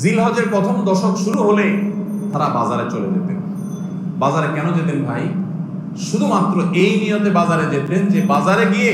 জিলহজের প্রথম দশক শুরু হলে তারা বাজারে চলে যেতেন। বাজারে কেন যেতেন ভাই? শুধুমাত্র এই নিয়তে বাজারে যেতেন যে বাজারে গিয়ে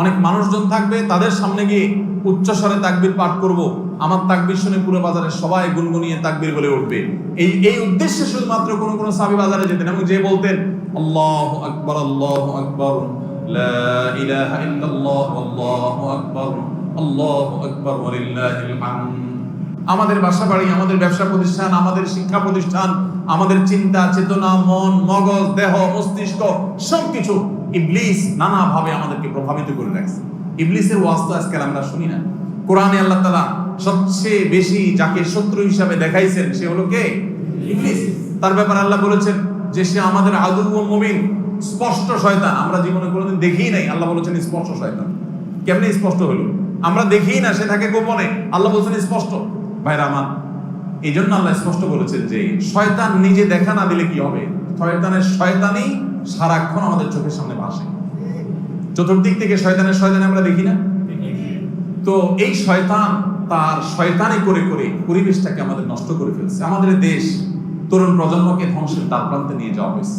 অনেক মানুষজন থাকবে, তাদের সামনে গিয়ে উচ্চস্বরে তাকবির পাঠ করব, আমার তাকবির শুনে পুরো বাজারে সবাই গুনগুনিয়ে তাকবির বলে উঠবে। এই এই উদ্দেশ্যে শুধুমাত্র কোনো কোনো সাবি বাজারে যেতেন এবং যে বলতেন, আল্লাহ আকবর আল্লাহ আকবর ইলাহা ইল্লাল্লাহ, আল্লাহু আকবর আল্লাহু আকবর, ওয়ালিল্লাহিল হামদ। আমাদের বাসা বাড়ি আমাদের ব্যবসা প্রতিষ্ঠান, আমাদের শিক্ষা প্রতিষ্ঠান, আমাদের চিন্তা, চেতনা, মন, মগজ, দেহ, মস্তিষ্ক, সবকিছু ইবলিস নানাভাবে আমাদেরকে প্রভাবিত করে রাখছে। ইবলিসের ওয়াস্ত আজকাল আমরা শুনি না। কোরআনে আল্লাহ তালা সবচেয়ে বেশি যাকে শত্রু হিসাবে দেখাইছেন, সে হলো কে? ইবলিস। তার ব্যাপারে আল্লাহ বলেছেন যে সে আমাদের আদু ও মুমিন, স্পষ্ট শয়তান। আমরা জীবনে কোনোদিন দেখিই নাই। আল্লাহ বলেছেন স্পষ্ট শয়তান। কেমনি স্পষ্ট হলো? আমরা দেখি না, সে থাকে গোপনে। আল্লাহ বলছেন স্পষ্ট। ভাইরা এই জন্য আল্লাহ স্পষ্ট বলেছেন যে শয়তান নিজে দেখা না দিলে কি হবে? শয়তানের শয়তানই সারাক্ষণ আমাদের চোখের সামনে ভাসে। চতুর্দিক থেকে শয়তানের শয়তান আমরা দেখি না? তো এই শয়তান তার শয়তানি করে করে পরিবেশটাকে আমাদের নষ্ট করে ফেলছে। আমাদের দেশ তরুণ প্রজন্মকে ধ্বংসের দ্বার প্রান্তে নিয়ে যাওয়া হয়েছে।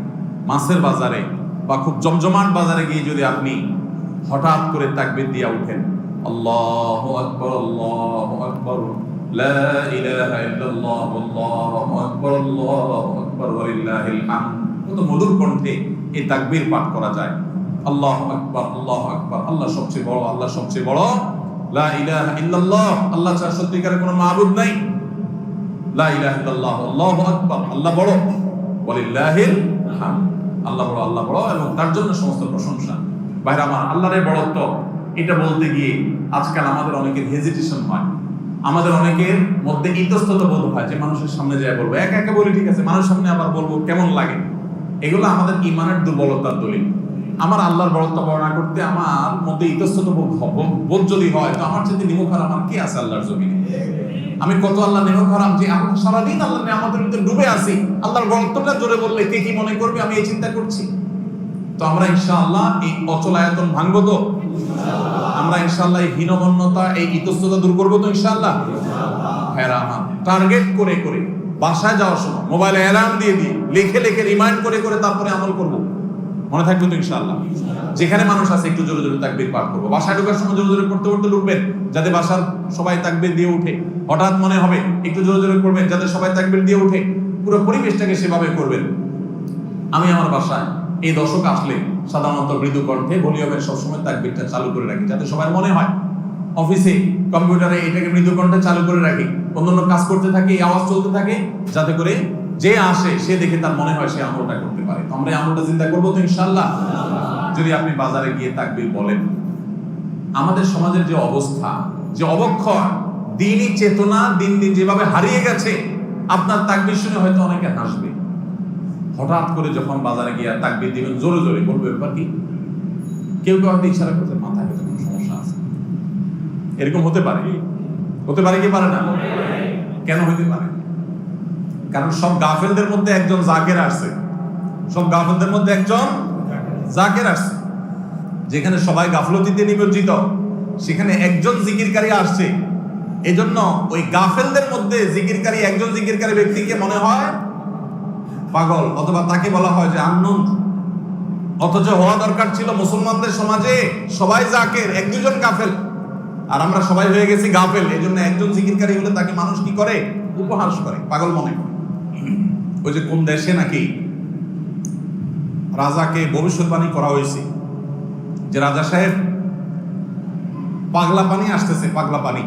মাছের বাজারে বা খুব জমজমাট বাজারে গিয়ে যদি আপনি হঠাৎ করে তাকবির দিয়া উঠেন, আল্লাহু আকবার আল্লাহু আকবার কত মধুর কণ্ঠে এই তাকবীর পাঠ করা যায়। আল্লাহু আকবার আল্লাহু আকবার, আল্লাহ সবচেয়ে বড়, আল্লাহ সবচেয়ে বড়, লা ইলাহা ইল্লাল্লাহ, আল্লাহ ছাড়া সত্যিকারের কোনো মাবুদ নাই। লা ইলাহা ইল্লাল্লাহ, আল্লাহু আকবার, আল্লাহ বড়, ওয়ালিল্লাহিল হামদ। আল্লাহ বড় আল্লাহ বড়, এবং তার জন্য সমস্ত প্রশংসা। বাইরে আমার আল্লাহর বড়ত্ব, এটা বলতে গিয়ে আজকাল আমাদের অনেকের হেজিটেশন হয়। আমাদের অনেকের মধ্যে ইতস্তত বোধ হয় যে মানুষের সামনে যায় বলব, একা একা বলি ঠিক আছে, মানুষের সামনে আবার বলব কেমন লাগে? এগুলো আমাদের ইমানের দুর্বলতার দলিল। আমার আল্লাহর বড়ত্ব বর্ণনা করতে আমার মধ্যে ইতস্তত বোধ বোধ যদি হয়, তো আমার যদি নিমুখার আমার কি আছে আল্লাহর জমিনে? কত আল্লাহ নেমক হারাম যে আমি সারাদিন আল্লাহ আমাদের ভিতরে ডুবে আছি। আল্লাহর বক্তব্যটা জোরে বললে কে কি মনে করবে? আমি এই চিন্তা করছি। তো আমরা ইনশাআল্লাহ এই অচল আয়তন ভাঙবো তো? আমরা ইনশাআল্লাহ এই হীনমন্যতা, এই ইতস্ততা দূর করব তো ইনশাআল্লাহ? হ্যাঁ আমার, টার্গেট করে করে, বাসায় যাওয়ার সময়, মোবাইলে অ্যালার্ম দিয়ে দিয়ে, লিখে লিখে রিমাইন্ড করে করে তারপরে আমল করব। মনে থাকবে তো ইনশাআল্লাহ। যেখানে মানুষ আছে একটু জোরে জোরে তাকবীর পাঠ করব। বাসায় ঢোকার সময় জোরে জোরে পড়তে পড়তে ঢুকবেন যাতে বাসার সবাই তাকবীর দিয়ে উঠে হঠাৎ মনে হবে একটু জোরে জোরে করবেন যাতে সবাই তাকবীর দিয়ে উঠে পুরো পরিবেশটাকে সেভাবে করবেন। আমি আমার বাসায় এই দশক আসলে সাধারণত মৃদু কণ্ঠে ভলিউমের সবসময় তাকবীরটা চালু করে রাখি, যাতে সবার মনে হয় অফিসে কম্পিউটারে এটাকে মৃদু কণ্ঠে চালু করে রাখি। অন্যান্য কাজ করতে থাকে, এই আওয়াজ চলতে থাকে, যাতে করে যে আসে, সে দেখে তার মনে হয় সে আমলটা করতে পারে। তো আমরা আমলটা চিন্তা করব তো ইনশাল্লাহ যদি আপনি বাজারে গিয়ে তাকবীর বলেন, আমাদের সমাজের যে অবস্থা, যে অবক্ষয়, দিনই চেতনা, দিন দিন যেভাবে হারিয়ে গেছে, আপনার তাকবীর শুনে হয়তো অনেকে হাসবে। হঠাৎ করে যখন বাজারে গিয়ে তাকবির দিবেন, জোরে জোরে বলবে ব্যাপার কি? কেউ কেউ হয়তো ইশারা করছে, মাথায় হয়তো কোনো সমস্যা আছে। এরকম হতে পারে হতে পারে কি? পারে না? কেন হইতে পারে? কারণ সব গাফেলদের মধ্যে একজন জাকের আসছে। সব গাফেলদের মধ্যে একজন জাকের আসছে। যেখানে সবাই গাফলতিতে নিমজ্জিত। সেখানে একজন জিকিরকারী আসছে। এজন্য ওই গাফেলদের মধ্যে জিকিরকারী, একজন জিকিরকারী ব্যক্তিকে মনে হয় পাগল, অথবা তাকে বলা হয় যে আন্নুন। অথচ হওয়া দরকার ছিল মুসলমানদের সমাজে সবাই জাকের, এক দুজন গাফেল। আর আমরা সবাই হয়ে গেছি গাফেল। এই জন্য একজন জিকিরকারী হলে তাকে মানুষ কি করে? উপহাস করে, পাগল মনে করে। ওই যে কোন দেশে নাকি রাজাকে ভবিষ্যৎবাণী করা হয়েছে? যে রাজা সাহেব পাগলা পানি আসতেছে, পাগলা পানি।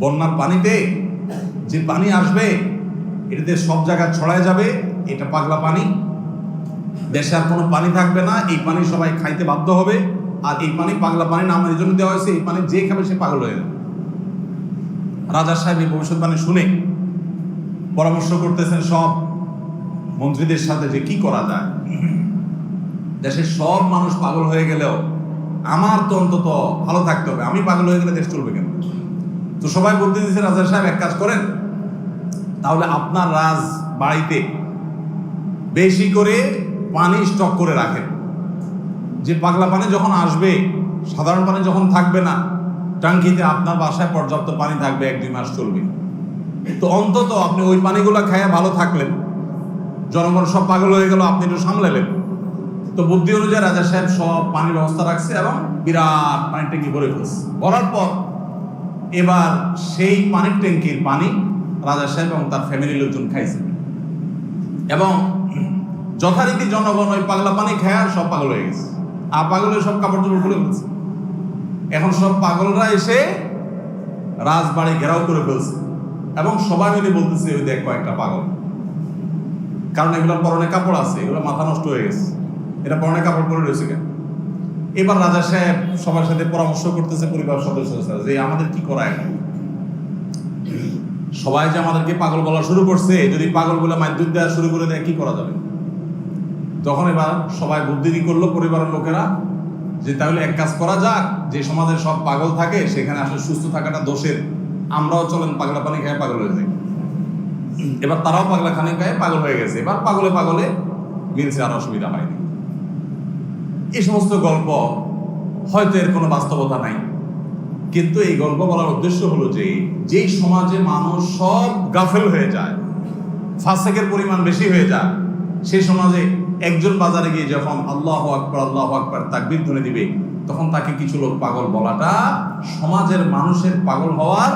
বন্যার পানিতে যে পানি আসবে এটাতে সব জায়গায় ছড়ায় যাবে, এটা পাগলা পানি। দেশে আর কোনো পানি থাকবে না, এই পানি সবাই খাইতে বাধ্য হবে। আর এই পানি পাগলা পানি নাম এই জন্য দেওয়া হয়েছে, এই পানি যে খাবে সে পাগল হয়ে যাবে। রাজা সাহেব এই ভবিষ্যৎবাণী শুনে পরামর্শ করতেছেন সব মন্ত্রীদের সাথে যে কি করা যায়। দেশের সব মানুষ পাগল হয়ে গেলেও আমার তো অন্তত ভালো থাকতে হবে। আমি পাগল হয়ে গেলে দেশ চলবে কেন? তো সবাই বলতে দিচ্ছে রাজা সাহেব, এক কাজ করেন। তাহলে আপনার রাজ বাড়িতে বেশি করে পানি স্টক করে রাখেন। যে পাগলা পানি যখন আসবে, সাধারণ পানি যখন থাকবে না, টাঙ্কিতে আপনার বাসায় পর্যাপ্ত পানি থাকবে, এক দুই মাস চলবে। তো অন্তত আপনি ওই পানিগুলো খাইয়া ভালো থাকলেন। জনগণ সব পাগল হয়ে গেল, আপনি একটু সামলালেন। তো বুদ্ধি অনুযায়ী রাজা সাহেব সব পানির ব্যবস্থা রাখছে এবং বিরাট পানির ট্যাঙ্কি ভরে ফেলছে। ভরার পর এবার সেই পানির ট্যাঙ্কির পানি রাজা সাহেব এবং তার ফ্যামিলির লোকজন খাইছে। এবং যথারীতি জনগণ ওই পাগলা পানি খায় সব পাগল হয়ে গেছে। আর পাগলের সব কাপড় চোপড় খুলে ফেলছে। এখন সব পাগলরা এসে রাজবাড়ি ঘেরাও করে ফেলছে। এবং সবাই মিলে বলতেছে, ওই দেখ কয়েকটা পাগল। কারণ এগুলোর পরনে কাপড় আছে, এগুলো মাথা নষ্ট হয়ে গেছে। এটা পরনে কাপড় পরে রয়েছে কেন? এবার রাজা সাহেব সবার সাথে পরামর্শ করতেছে পরিবার সদস্যদের সাথে যে, আমাদের কি করা এখন? সবাই যে আমাদেরকে পাগল বলা শুরু করছে, যদি পাগল বলে মাধ্যম দেওয়া শুরু করে দেয়, কি করা যাবে? তখন এবার সবাই বুদ্ধিদি করল পরিবারের লোকেরা যে, তাহলে এক কাজ করা যাক, যে সমাজে সব পাগল থাকে, সেখানে আসলে সুস্থ থাকাটা দোষের। আমরাও চলেন, পাগলা পানি খেয়ে পাগল হয়ে যাই। এবার তারাও পাগলা খানি খায়, পাগল হয়ে গেছে। এবার পাগলে পাগলে মিলছে আর অসুবিধা হয়নি। এই সমস্ত গল্প হয়তো এর কোনো বাস্তবতা নাই। কিন্তু এই গল্প বলার উদ্দেশ্য হলো যে, যেই সমাজে মানুষ সব গাফেল হয়ে যায়, ফাসেকের পরিমাণ বেশি হয়ে যায়, সেই সমাজে একজন বাজারে গিয়ে যখন আল্লাহ আকবর আল্লাহ আকবর তাকবির ধরে দিবে, তখন তাকে কিছু লোক পাগল বলাটা সমাজের মানুষের পাগল হওয়ার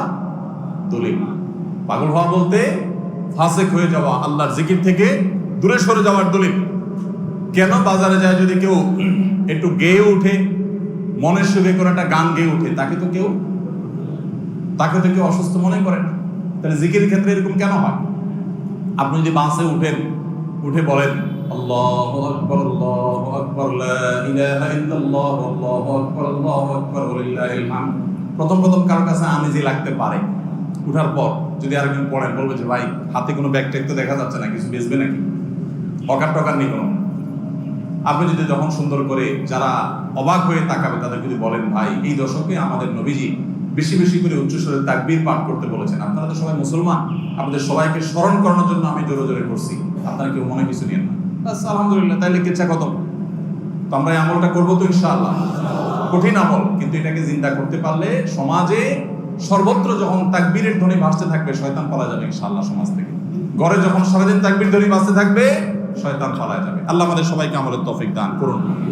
দলিল পাগল হওয়া বলতে ফাসেক হয়ে যাওয়া, আল্লাহর জিকির থেকে দূরে সরে যাওয়ার দলিল। কেন বাজারে যায় যদি কেউ একটু গেয়ে উঠে মনের সুখে করে একটা গান গেয়ে উঠে তাকে তো কেউ তাকে তো কেউ অসুস্থ মনে করে না। তাহলে জিকির ক্ষেত্রে এরকম কেন হয়? আপনি যদি বাসে উঠেন, উঠে বলেন, আল্লাহ প্রথম প্রথম কারোর কাছে আমেজি লাগতে পারে। উঠার পর যদি আরেকজন পড়েন, বলবে যে, ভাই, হাতে কোনো ব্যাগ ট্যাগ তো দেখা যাচ্ছে না, কিছু বেচবে নাকি? অকার টকার নেই কোনো আপনি যদি যখন সুন্দর করে যারা অবাক হয়ে তাকাবে, তাদের যদি বলেন, ভাই, এই দশকে আমাদের নবীজি বেশি বেশি করে উচ্চস্বরে তাকবীর পাঠ করতে বলেছেন। আপনারা তো সবাই মুসলমান। আপনাদের সবাইকে স্মরণ করানোর জন্য আমি জোরে জোরে করছি। আপনারা কেউ মনে কিছু নিয়েন না। আলহামদুলিল্লাহ, তাইলে কেচ্ছা কত তো আমরা এই আমলটা করব তো ইনশাআল্লাহ। কঠিন আমল, কিন্তু এটাকে চিন্তা করতে পারলে সমাজে সর্বত্র যখন তাকবীরের ধ্বনি ভাসতে থাকবে, শয়তান পালা যাবে ইনশাআল্লাহ সমাজ থেকে। ঘরে যখন সারাদিন তাকবীর ধ্বনি ভাসতে থাকবে, শয়তান পালা যাবে। আল্লাহ আমাদের সবাইকে আমলের তৌফিক দান করুন।